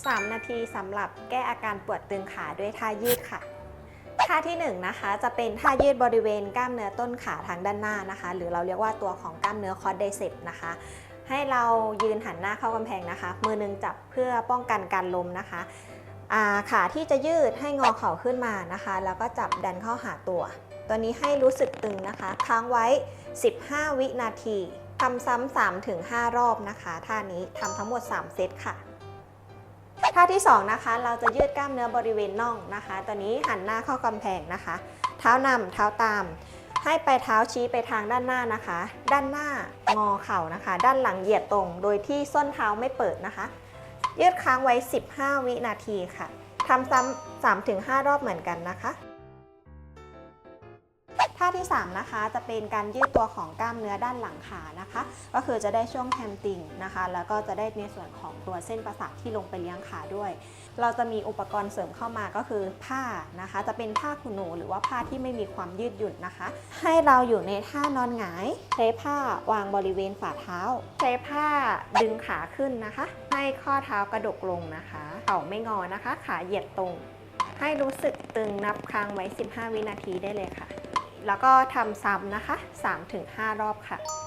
3 นาทีสำหรับแก้อาการปวดตึงขาด้วยท่ายืดค่ะ ท่าที่1นงนะคะจะเป็นท่ายืดบริเวณกล้ามเนื้อต้นขาทางด้านหน้านะคะ หรือเราเรียกว่าตัวของกล้ามเนื้อคอร์ดไดเซปนะคะ ให้เรายืนหันหน้าเข้ากำแพงนะคะ มือหนึงจับเพื่อป้องกันการล้มนะคะาขาที่จะยืดให้งอเข่าขึ้นมานะคะ แล้วก็จับดันเข้าหาตัว ตัวนี้ให้รู้สึกตึงนะคะ ค้างไว้ 15 วินาทีทำซ้ำ3-5 รอบนะคะ ท่านี้ทำทั้งหมด 3 เซตค่ะ ท่าที่ 2 นะคะ เราจะยืดกล้ามเนื้อบริเวณน่องนะคะ ตอนนี้หันหน้าเข้ากำแพงนะคะ เท้านำเท้าตาม ให้ไปเท้าชี้ไปทางด้านหน้านะคะ ด้านหน้างอเข่านะคะ ด้านหลังเหยียดตรง โดยที่ส้นเท้าไม่เปิดนะคะ ยืดค้างไว้ 15 วินาทีค่ะทำซ้ำ3-5 รอบเหมือนกันนะคะ ท่าที่ 3 นะคะ จะเป็นการยืดตัวของกล้ามเนื้อด้านหลังขานะคะ ก็คือจะได้ช่วงแฮมติงนะคะ แล้วก็จะได้ในส่วนของตัวเส้นประสาทที่ลงไปเลี้ยงขาด้วย เราจะมีอุปกรณ์เสริมเข้ามาก็คือผ้านะคะ จะเป็นผ้าขนหนูหรือว่าผ้าที่ไม่มีความยืดหยุ่นนะคะ ให้เราอยู่ในท่านอนหงายใช้ผ้าวางบริเวณฝ่าเท้า ใช้ผ้าดึงขาขึ้นนะคะ ให้ข้อเท้ากระดกลงนะคะ เข่าไม่งอนะคะ ขาเหยียดตรง ให้รู้สึกตึงนับครั้งไว้ 15 วินาทีได้เลยค่ะ แล้วก็ทำซ้ำนะคะ 3-5 รอบค่ะ